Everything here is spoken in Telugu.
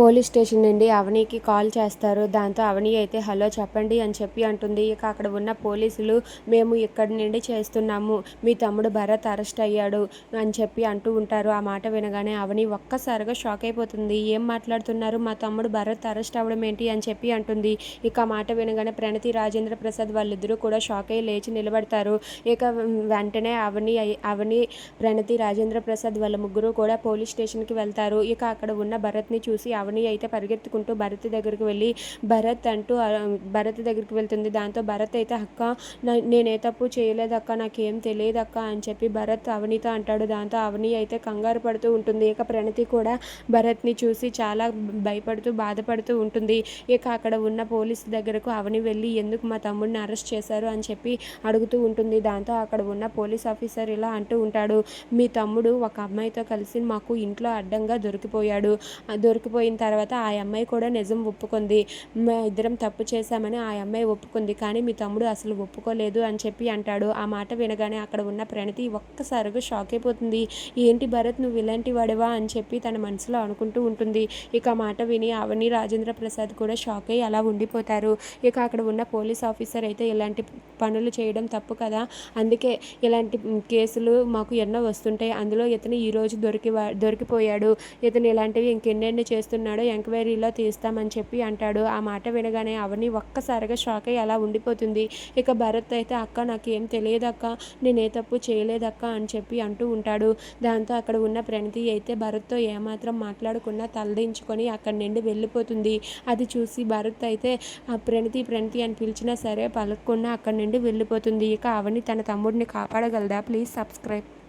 పోలీస్ స్టేషన్ నుండి అవనీకి కాల్ చేస్తారు. దాంతో అవని అయితే హలో చెప్పండి అని చెప్పి అంటుంది. ఇక అక్కడ ఉన్న పోలీసులు మేము ఇక్కడి నుండి చేస్తున్నాము. మీ తమ్ముడు భరత్ అరెస్ట్ అయ్యాడు అని చెప్పి అంటూ ఉంటారు. ఆ మాట వినగానే అవని ఒక్కసారిగా షాక్ అయిపోతుంది. ఏం మాట్లాడుతున్నారు? మా తమ్ముడు భరత్ అరెస్ట్ అవ్వడం ఏంటి? అని చెప్పి అంటుంది. ఇక ఆ మాట వినగానే ప్రణతి రాజేంద్ర ప్రసాద్ వాళ్ళిద్దరూ కూడా షాక్ అయ్యి లేచి నిలబడతారు. ఇక వెంటనే అవని అవని ప్రణతి రాజేంద్ర ప్రసాద్ వాళ్ళ ముగ్గురు కూడా పోలీస్ స్టేషన్కి వెళ్తారు. ఇక అక్కడ ఉన్న భరత్ని చూసి అవని అయితే పరిగెత్తుకుంటూ భరత్ దగ్గరికి వెళ్ళి భరత్ అంటూ భరత్ దగ్గరికి వెళ్తుంది. దాంతో భరత్ అయితే అక్క నేనే తప్పు చేయలేదు అక్క నాకేం తెలియదు అక్క అని చెప్పి భరత్ అవనితో అంటాడు. దాంతో అవని అయితే కంగారు పడుతూ ఉంటుంది. ఇక ప్రణతి కూడా భరత్ని చూసి చాలా భయపడుతూ బాధపడుతూ ఉంటుంది. ఇక అక్కడ ఉన్న పోలీసు దగ్గరకు అవని వెళ్ళి ఎందుకు మా తమ్ముడిని అరెస్ట్ చేశారు? అని చెప్పి అడుగుతూ ఉంటుంది. దాంతో అక్కడ ఉన్న పోలీస్ ఆఫీసర్ ఇలా అంటూ ఉంటాడు మీ తమ్ముడు ఒక అమ్మాయితో కలిసి మాకు ఇంట్లో అడ్డంగా దొరికిపోయాడు. దొరికిపోయి అయిపోయిన తర్వాత ఆ అమ్మాయి కూడా నిజం ఒప్పుకుంది. మా ఇద్దరం తప్పు చేశామని ఆ అమ్మాయి ఒప్పుకుంది. కానీ మీ తమ్ముడు అసలు ఒప్పుకోలేదు అని చెప్పి అంటాడు. ఆ మాట వినగానే అక్కడ ఉన్న ప్రణతి ఒక్కసారిగా షాక్ అయిపోతుంది. ఏంటి భరత్ నువ్వు ఇలాంటి వాడవా? అని చెప్పి తన మనసులో అనుకుంటూ ఉంటుంది. ఇక ఆ మాట విని అవని రాజేంద్ర ప్రసాద్ కూడా షాక్ అయ్యి అలా ఉండిపోతారు. ఇక అక్కడ ఉన్న పోలీస్ ఆఫీసర్ అయితే ఇలాంటి పనులు చేయడం తప్పు కదా? అందుకే ఇలాంటి కేసులు మాకు ఎన్నో వస్తుంటాయి. అందులో ఇతను ఈరోజు దొరికి దొరికిపోయాడు. ఇతను ఇలాంటివి ఇంకెన్నెన్ని చేస్తున్నాడు ఎంక్వైరీలో తీస్తామని చెప్పి అంటాడు. ఆ మాట వినగానే అవని ఒక్కసారిగా షాక్ అయ్యి అలా ఉండిపోతుంది. ఇక భరత్ అయితే అక్క నాకేం తెలియదక్క నేను ఏ తప్పు చేయలేదక్క అని చెప్పి అంటూ ఉంటాడు. దాంతో అక్కడ ఉన్న ప్రణతి అయితే భరత్తో ఏమాత్రం మాట్లాడకుండా తలదించుకొని అక్కడి నుండి వెళ్ళిపోతుంది. అది చూసి భరత్ అయితే ఆ ప్రణతి ప్రణతి అని పిలిచినా సరే పలకకుండా అక్కడి నుండి వెళ్ళిపోతుంది. ఇక అవని తన తమ్ముడిని కాపాడగలదా? Please subscribe.